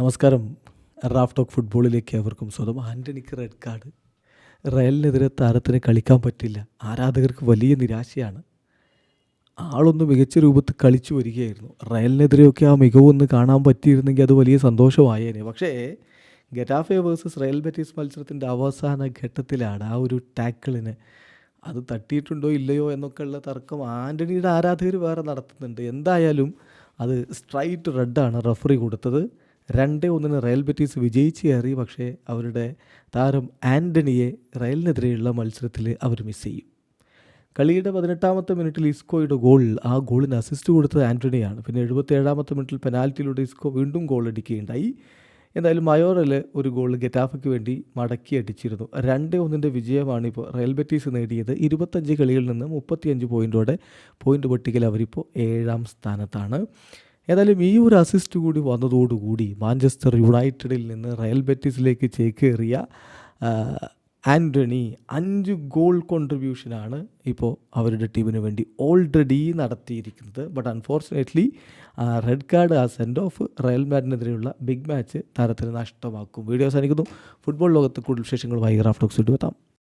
നമസ്കാരം. Raf talk ഫുട്ബോളിലേക്ക് അവർക്കും സ്വന്തം ആന്റണിക്ക് റെഡ് കാർഡ്. റയലിനെതിരെ താരത്തിന് കളിക്കാൻ പറ്റില്ല. ആരാധകർക്ക് വലിയ നിരാശയാണ്. ആളൊന്ന് മികച്ച രൂപത്തിൽ കളിച്ചു വരികയായിരുന്നു. റയലിനെതിരെയൊക്കെ ആ മികവൊന്ന് കാണാൻ പറ്റിയിരുന്നെങ്കിൽ അത് വലിയ സന്തോഷമായേനെ. പക്ഷേ ഗെറ്റാഫെ വേഴ്സസ് റയൽ ബെറ്റീസ് മത്സരത്തിന്റെ അവസാന ഘട്ടത്തിലാണ് ആ ഒരു ടാക്കിളിന് അത് തട്ടിയിട്ടുണ്ടോ ഇല്ലയോ എന്നൊക്കെയുള്ള തർക്കം ആന്റണിയുടെ ആരാധകർ വേറെ നടത്തുന്നുണ്ട്. എന്തായാലും അത് സ്ട്രൈറ്റ് റെഡാണ് റഫറി കൊടുത്തത്. രണ്ട് ഒന്നിന് റയൽ ബെറ്റീസ് വിജയിച്ച് കയറി പക്ഷേ അവരുടെ താരം ആന്റണിയെ റയലിനെതിരെയുള്ള മത്സരത്തിൽ അവർ മിസ് ചെയ്യും. കളിയുടെ പതിനെട്ടാമത്തെ മിനിറ്റിൽ ഇസ്കോയുടെ ഗോൾ ആ ഗോളിന് അസിസ്റ്റ് കൊടുത്തത് ആന്റണിയാണ് പിന്നെ എഴുപത്തി ഏഴാമത്തെ മിനിറ്റിൽ പെനാൽറ്റിയിലൂടെ ഇസ്കോ വീണ്ടും ഗോൾ അടിക്കുകയുണ്ടായി. എന്തായാലും മയോറൽ ഒരു ഗോൾ ഗെറ്റാഫയ്ക്ക് വേണ്ടി മടക്കി അടിച്ചിരുന്നു. രണ്ട് ഒന്നിന്റെ വിജയമാണ് ഇപ്പോൾ റയൽ ബെറ്റീസ് നേടിയത്. ഇരുപത്തഞ്ച് കളികളിൽ നിന്ന് മുപ്പത്തിയഞ്ച് പോയിന്റോടെ പോയിന്റ് പട്ടികയിൽ അവരിപ്പോൾ ഏഴാം സ്ഥാനത്താണ്. ഏതായാലും ഈ ഒരു അസിസ്റ്റ് കൂടി വന്നതോടുകൂടി മാഞ്ചസ്റ്റർ യുണൈറ്റഡിൽ നിന്ന് റയൽ ബെറ്റിസിലേക്ക് ചേക്കേറിയ ആന്റണി അഞ്ച് ഗോൾ കോൺട്രിബ്യൂഷനാണ് ഇപ്പോൾ അവരുടെ ടീമിന് വേണ്ടി ഓൾറെഡി നടത്തിയിരിക്കുന്നത്. ബട്ട് അൺഫോർച്ചുനേറ്റ്ലി റെഡ് കാർഡ് ആ സെൻഡ് ഓഫ് റയൽ മാഡിനെതിരെയുള്ള ബിഗ് മാച്ച് താരത്തിന് നഷ്ടമാക്കും. വീഡിയോ അവസാനിക്കുന്നു. ഫുട്ബോൾ ലോകത്ത് കൂടുതൽ വിശേഷങ്ങളുമായി റാഫ്റ്റോക്സ് എത്താം.